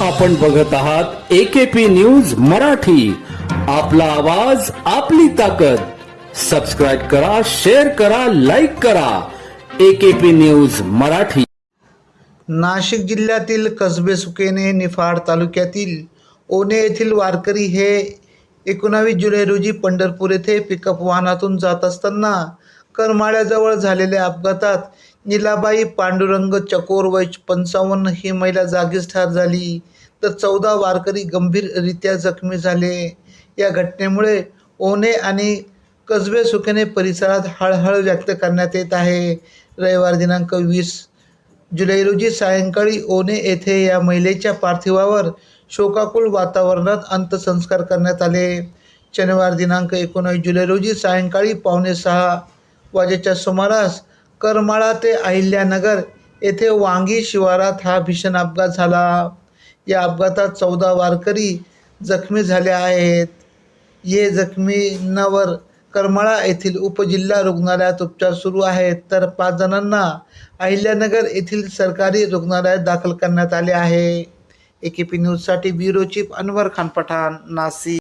आपण बघत आहात एकेपी न्यूज मराठी. आपला आवाज आपली ताकद. सबस्क्राईब करा शेअर करा लाईक करा. AKP news Marathi. नाशिक जिल्ह्यातील कसबे सुकेने निफाड तालुक्यातील ओने येथील वारकरी हे एकोणावीस जुलै रोजी पंढरपूर येथे पिकअप वाहनातून जात असताना करमाळ्याजवळ झालेल्या अपघातात निलाबाई पांडुरंग चकोर वय पंचावन्न ही महिला जागीच ठार झाली. तर चौदा वारकरी गंभीररित्या जखमी झाले. या घटनेमुळे ओने आणि कसबे सुकेने परिसरात हळहळ व्यक्त करण्यात येत आहे. रविवार दिनांक वीस जुलै रोजी सायंकाळी ओने येथे या महिलेच्या पार्थिवावर शोकाकुल वातावरणात अंत्यसंस्कार करण्यात आले. शनिवार दिनांक एकोणीस जुलै रोजी सायंकाळी पावणे सहा वाजेच्या सुमारास करमाळा ते अहिल्यानगर येथे वांगी शिवारात हा भीषण अपघात झाला. या अपघातात चौदा वारकरी जखमी झाले आहेत. ये जखमींवर करमाळा येथील उपजिल्हा रुग्णालयात उपचार सुरू आहेत. तर पाच जणांना अहिल्यानगर येथील सरकारी रुग्णालयात दाखल करण्यात आले आहे. ए के पी न्यूजसाठी ब्युरो चीफ अनवर खान पठाण नाशिक.